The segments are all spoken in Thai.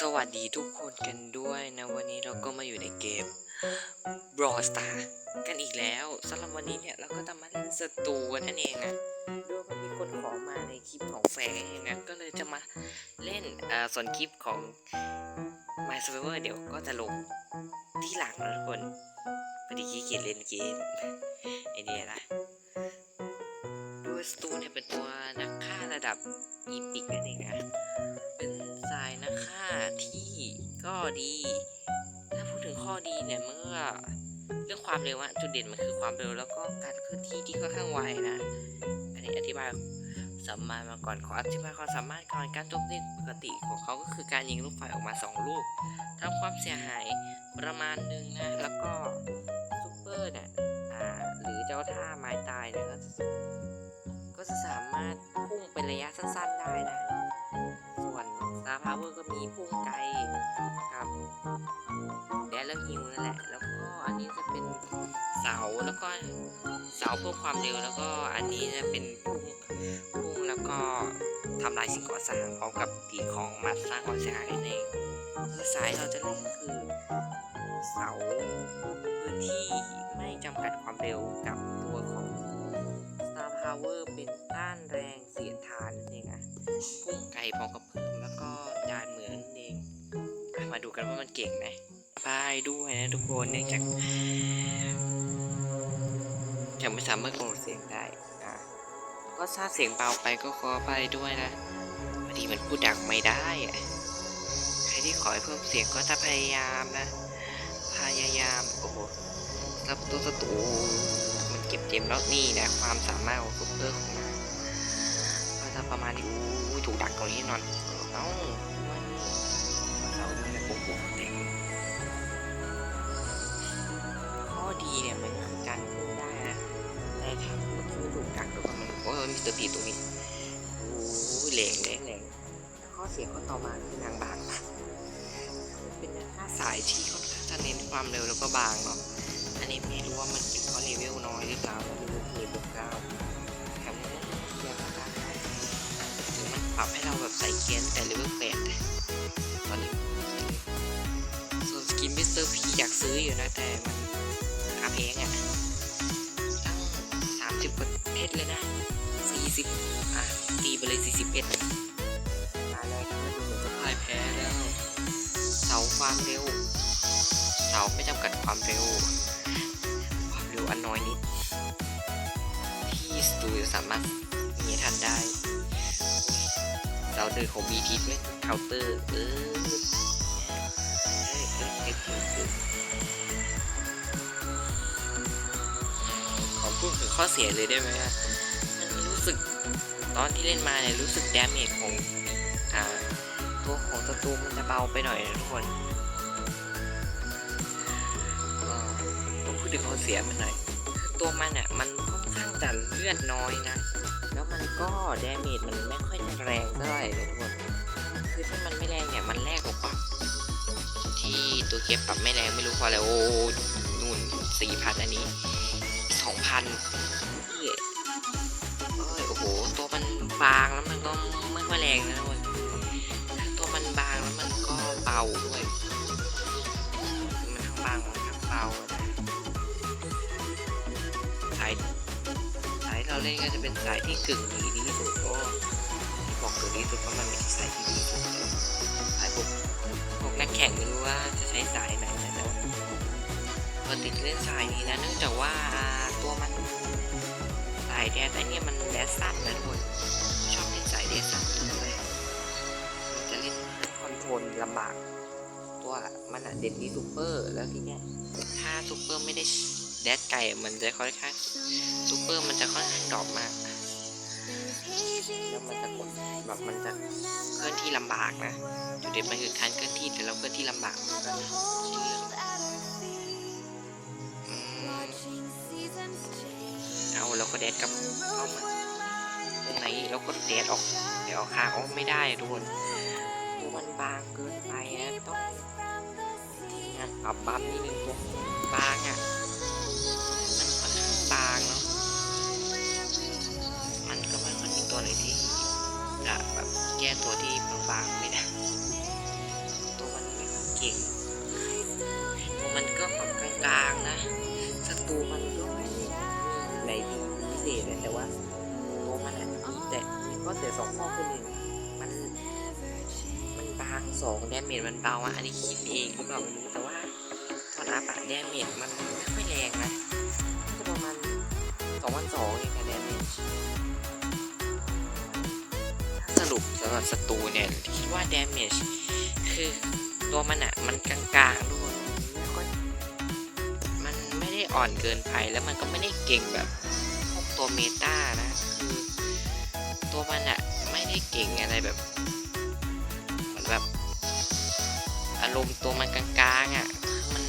สวัสดีทุกคนกันด้วยนะวันนี้เราก็มาอยู่ในเกม Brawl Star กันอีกแล้วสำหรับวันนี้เนี่ยเราก็จะมาเล่นสตูกันนั่นเองนะโดยมันมีคนขอมาในคลิปของแฟนเองนะก็เลยจะมาเล่นอ่าส่วนคลิปของ My Survivor เดี๋ยวก็จะลงที่หลังนะทุกคนพอดีขี้เกียจเล่นเกมไอเนี่ยนะโดยสตูเนี่ยเป็นตัวนักฆ่าระดับอีพิกนั่นเองนะ เป็นสายนักฆ่าที่ก็ดี ถ้าพูดถึงข้อดีเนี่ยเมื่อเรื่องความเร็วอะจุดเด่นมันคือความเร็วแล้วก็การเคลื่อนที่ที่ค่อนข้างไวนะ อันนี้อธิบายสามารถมาก่อนขออธิบายความสามารถก่อนการโจมตีปกติของเขาก็คือการยิงลูกไฟออกมา 2 ลูกทำความเสียหายประมาณหนึ่งนะ แล้วก็ซูเปอร์เนี่ย Star Power ก็มีพุ่งไกลกับแดนแล้วฮิวนั่นแหละ แล้วก็อันนี้จะเป็นเสาแล้วก็เสาเพิ่มความเร็วแล้วก็อันนี้จะเป็นพุ่งพุ่งแล้วก็ทำลายสิ่งก่อสร้างพร้อมกับตีของมาสร้างความเสียหายนั่นเองคือสายเราจะเล่นก็คือเสาพื้นที่ไม่จำกัดความเร็วกับตัวของ Star Power เป็นต้าน กันว่ามันเก่งไหมบายด้วยนะทุกคนเนื่องจากยังไม่สามารถกำหนดเสียงได้อะก็ถ้าเสียงเบาไปก็ขอไปด้วยนะพอดีมันพูดดังไม่ได้อะใครที่ขอให้เพิ่มเสียงก็จะพยายามนะ พยายามโอ้โหรับตัวสตูมันเก็บเจมแล้วนี่นะความสามารถของซุปเปอร์ของมันก็จะประมาณนี้อู้ถูกดักตรงนี้นอนเอ้า มันโอ้ยมีตัวตีตรงนี้โอ้ยเหลงเหลงเหลงข้อเสียข้อต่อมาคือนางบางเป็นค่าสายที่ค่อนข้างจะเน้นความเร็วแล้วก็บางเนาะอันนี้ไม่รู้ว่ามันเป็นเพราะเลเวลน้อยหรือเปล่าหรือเลเวลเก้าแถมยังเคลียร์ราคาได้หรือมันปรับให้เราแบบใส่เกณฑ์แต่เลเวลแปดตอนนี้ส่วนสกินมิสเตอร์พีอยากซื้ออยู่นะแต่มันราคาแพงอะตั้งสามสิบกว่าเพชรเลยนะ สี่สิบอะตีไปเลยสี่สิบเพชรตายแล้วมาดูเหมือนจะพ่ายแพ้แล้ว เสาความเร็ว เสาไม่จำกัดความเร็ว ความเร็วอันน้อยนิด ที่สตูจะสามารถมีทันได้เราเดินของบีทีไหมเคาน์เตอร์เออเอ้ยเอ้ยเอ้ยเอ้ยเอ้ยขอพูดถึงข้อเสียเลยได้ไหมอะมันรู้ สึกตอนที่เล่นมาเนี่ยรู้สึกดาเมจของอ่าตัวของศัตรูมันจะเบาไปหน่อยนะทุกคนก็พูดถึงข้อเสียมันหน่อยตัวมันอะมันค่อนข้างจะเลือดน้อยนะ แล้วมันก็ดาเมจมันไม่ค่อยแรงเท่าไหร่เลยทุกคนคือถ้ามันไม่แรงเนี่ยมันแรกกว่าปรับที่ตัวเก็บปรับไม่แรงไม่รู้เพราะอะไรโอ้นู่นสี่พันอันนี้สองพัน บางแล้วมันก็ไม่ค่อยแรงนะทุกคนตัวมันบางแล้วมันก็เบาด้วยมันทั้งบางมันทั้งเบาสายสายเราเล่นก็จะเป็นสายที่กึ่งดีที่สุดก็บอกกึ่งดีที่สุดเพราะมันไม่ใช่สายที่ดีที่สุดสายพวกพวกนักแข่งไม่รู้ว่าจะใช้สายไหนนะแต่ว่าติดเล่นสายนี้นะเนื่องจากว่าตัวมันายแดดไอเนี่ยมันแดดสั้นนะทุกคนชอบเล่นสายแดดสั้นเลยมันจะเล่นคอนโทรลลำบาก ตัวมันอะเด่นที่ซูเปอร์แล้วทีเนี้ยถ้าซูเปอร์ไม่ได้แดดไก่มันจะค่อนข้างซูเปอร์มันจะค่อนข้างดรอปมากแล้วมันจะกดแบบมันจะเคลื่อนที่ลำบากนะจุดเด่นมันคือการเคลื่อนที่แต่เราเคลื่อนที่ลำบากเหมือนกัน เอาเราก็แดดกลับเข้ามาตรงไหนเราก็แดดออก เดี๋ยวเอาขาออกไม่ได้ทุกคนตัวมันบางเกินไปนะต้องงานปรับบัมนิดนึงตัวบางอะมันค่อนข้างบางเนาะมันก็ไม่ค่อยมีตัวไหนที่จะแบบแก้ตัวที่บางๆไม่ได้ สองแดเมจมันเบาอะอันนี้คิดเองหรือเปล่าไม่รู้แต่ว่าตอนอัพอะแดเมจมันไม่ค่อยแรงนะน่าจะประมาณสองพันสองเองนะแดเมจสรุปสำหรับศัตรูเนี่ยคิดว่าแดเมจคือตัวมันอะมันกลางๆด้วยแล้วก็มันไม่ได้อ่อนเกินไปแล้วมันก็ไม่ได้เก่งแบบพวกตัวเมตานะคือตัวมันอะไม่ได้เก่งอะไรแบบเหมือนแบบ อารมณ์ตัวมันกลางๆอะมัน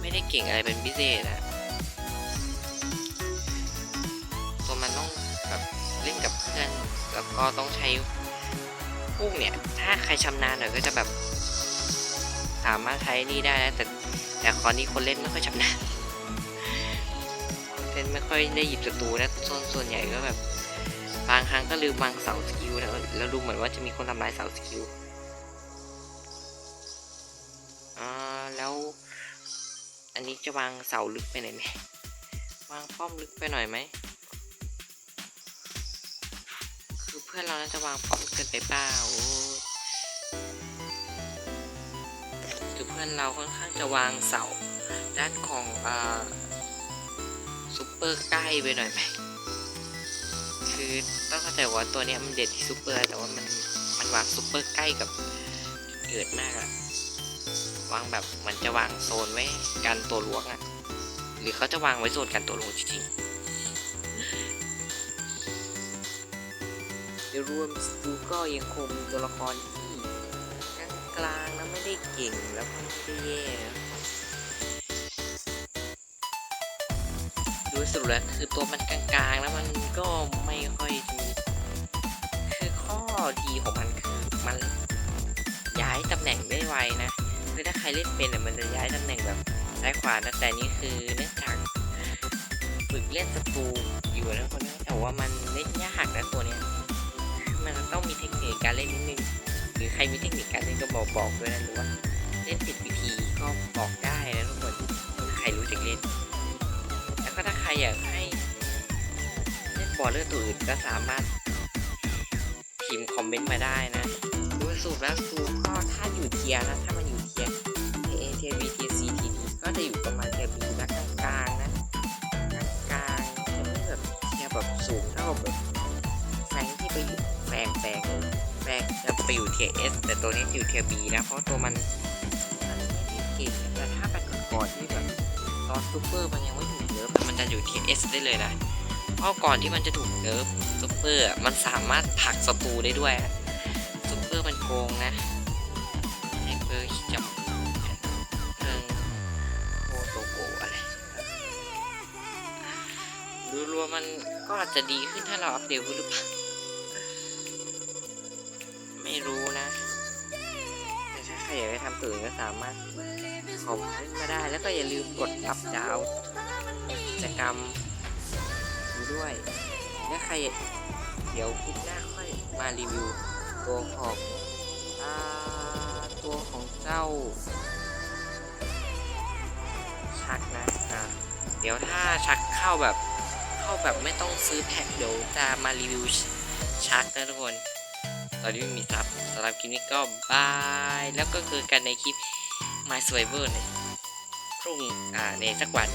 ไม่ได้เก่งอะไรเป็นพิเศษอะตัวมันต้องแบบเล่นกับเพื่อนแล้วก็ต้องใช้พุ่งเนี่ย ถ้าใครชำนาญหน่อยก็จะแบบ สามารถใช้นี่ได้นะแต่แต่คอนนี้คนเล่นไม่ค่อยชำนาญเล่นไม่ค่อยได้หยิบศัตรูนะส่วนส่วนใหญ่ก็แบบบางครั้งก็ลืมวางเสาสกิลนะแล้วดูเหมือนว่าจะมีคนทำลายเสาสกิล อันนี้จะวางเสาลึกไปหน่อยไหมวางป้อมลึกไปหน่อยไหม คือเพื่อนเราน่าจะวางป้อมเกินไปเปล่าคือเพื่อนเราค่อนข้างจะวางเสาด้านของอ่าซูเปอร์ใกล้ไปหน่อยไหม คือต้องเข้าใจว่าตัวนี้มันเด็ดที่ซูเปอร์แต่ว่ามันมันวางซูเปอร์ใกล้กับเกิดมากอะ วางแบบเหมันจะวางโซนไว้กันตัวล้วงอะหรือเขาจะวางไว้โซนกันตัวล้วงจริงๆโดยรวมสตูก็ยังคงมีตัวละครที่กลางๆแล้วไม่ได้เก่งแล้วก็ไม่ได้แย่โดยสรุปแล้วคือตัวมันกลางๆแล้วมันก็ไม่ค่อยดีคือข้อดีของมันคือมันย้ายตำแหน่งได้ไวนะ คือถ้าใครเล่นเป็นเนี่ยมันจะย้ายตำแหน่งแบบซ้ายขวานะแต่นี่คือเนื่องจากฝึกเล่นสตูอยู่นะคนนี้แต่ว่ามันเล่นยากนะตัวเนี้ยมันต้องมีเทคนิคการเล่นนิดนึงหรือใครมีเทคนิคการเล่นก็บอกบอกด้วยนะหรือว่าเล่นผิดวิธีก็บอกได้นะทุกคนใครรู้จักเล่น แล้วก็ถ้าใครอยากให้เล่นบอลเลือดตัวอื่นก็สามารถพิมพ์คอมเมนต์มาได้นะดูสูบแล้วสูบก็ถ้าอยู่เทียนะถ้ามัน ประมาณเทียบีนะกลางๆนะกลางๆจะไม่แบบเทียร์แบบสูงเท่าแบบแฟรงที่ไปอยู่แฟรงแฟรงแฟรงจะไปอยู่เทียเอสแต่ตัวนี้อยู่เทียบีนะเพราะตัวมันมันไม่ด้เก่งแต่ถ้าเป็นก่อนที่แบบตอนซูเปอร์มันยังไม่ถูกเนิร์ฟมันจะอยู่เทียเอสได้เลยนะเพราะก่อนที่มันจะถูกเนิร์ฟซูเปอร์มันสามารถผลักศัตรูได้ด้วยซูเปอร์มันโกงนะไอเปอร์ มันก็อาจจะดีขึ้นถ้าเราอัปเดตหรือเปล่า ไม่รู้นะแต่ถ้าใครอยากไปทำตื่นก็สามารถคอมเมนต์มาได้แล้วก็อย่าลืมกดดับดาวกิจกรรมด้วย และใครเดี๋ยวคลิปหน้าค่อยมารีวิว ตัวของอตัวของเจ้าชักนะอ่าเดี๋ยวถ้าชักเข้าแบบ เข้าแบบไม่ต้องซื้อแพ็คเดี๋ยวจะมารีวิวชาร์กนะทุกคน ตอนนี้ไม่มีซับสำหรับคลิปนี้ก็บาย แล้วก็คือกันในคลิป My Survivor ในพรุ่งอ่าในสักวัน